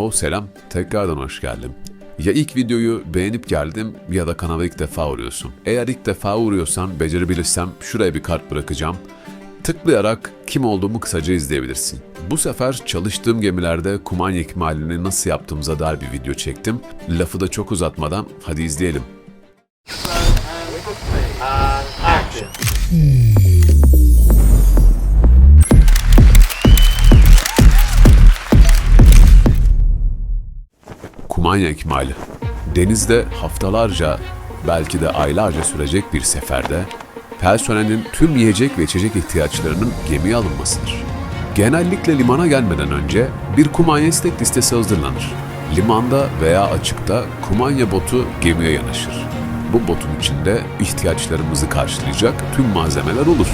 O selam, tekrardan hoş geldin. Ya ilk videoyu beğenip geldim ya da kanala ilk defa uğruyorsun. Eğer ilk defa uğruyorsan becerebilirsem şuraya bir kart bırakacağım. Tıklayarak kim olduğumu kısaca izleyebilirsin. Bu sefer çalıştığım gemilerde kumanya ikmalini nasıl yaptığımıza dair bir video çektim. Lafı da çok uzatmadan hadi izleyelim. Action. Kumanya ikmali. Denizde haftalarca, belki de aylarca sürecek bir seferde personelin tüm yiyecek ve içecek ihtiyaçlarının gemiye alınmasıdır. Genellikle limana gelmeden önce bir kumanya istek listesi hazırlanır. Limanda veya açıkta kumanya botu gemiye yanaşır. Bu botun içinde ihtiyaçlarımızı karşılayacak tüm malzemeler olur.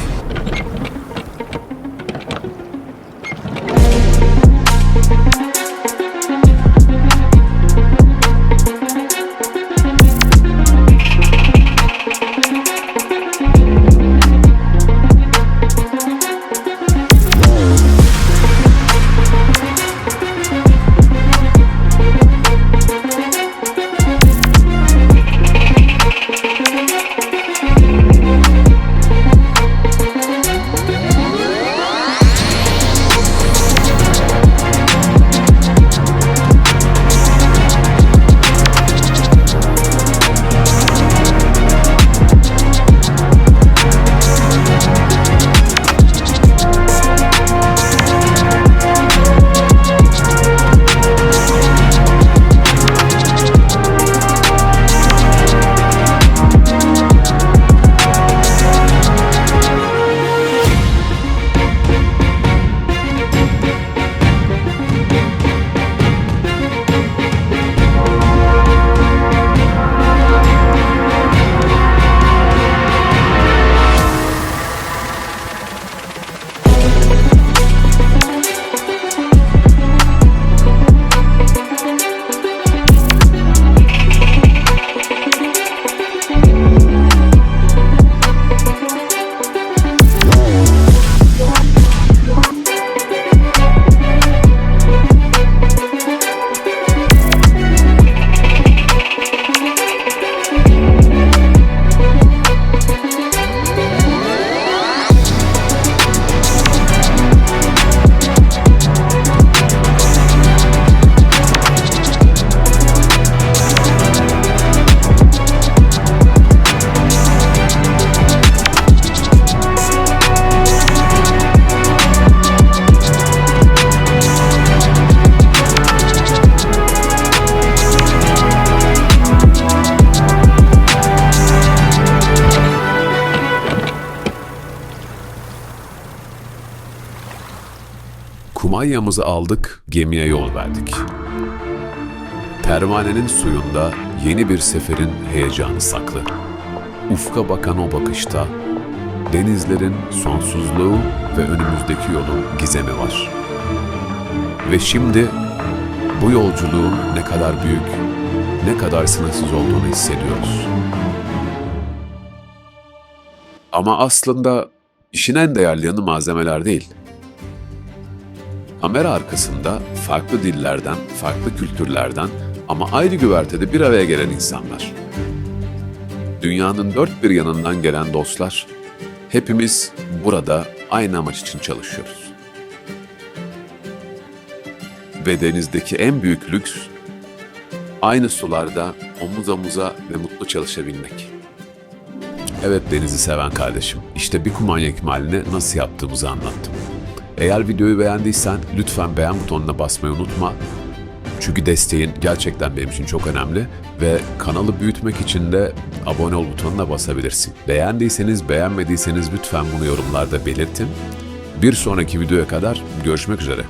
Kumanyamızı aldık, gemiye yol verdik. Pervanenin suyunda yeni bir seferin heyecanı saklı. Ufka bakan o bakışta, denizlerin sonsuzluğu ve önümüzdeki yolun gizemi var. Ve şimdi bu yolculuğun ne kadar büyük, ne kadar sınırsız olduğunu hissediyoruz. Ama aslında işin en değerli yanı malzemeler değil. Kamera arkasında farklı dillerden, farklı kültürlerden ama ayrı güvertede bir araya gelen insanlar. Dünyanın dört bir yanından gelen dostlar. Hepimiz burada aynı amaç için çalışıyoruz. Ve denizdeki en büyük lüks, aynı sularda omuz omuza ve mutlu çalışabilmek. Evet denizi seven kardeşim, işte bir kumanya ikmalini nasıl yaptığımızı anlattım. Eğer videoyu beğendiysen lütfen beğen butonuna basmayı unutma. Çünkü desteğin gerçekten benim için çok önemli ve kanalı büyütmek için de abone ol butonuna basabilirsin. Beğendiyseniz, beğenmediyseniz lütfen bunu yorumlarda belirtin. Bir sonraki videoya kadar görüşmek üzere.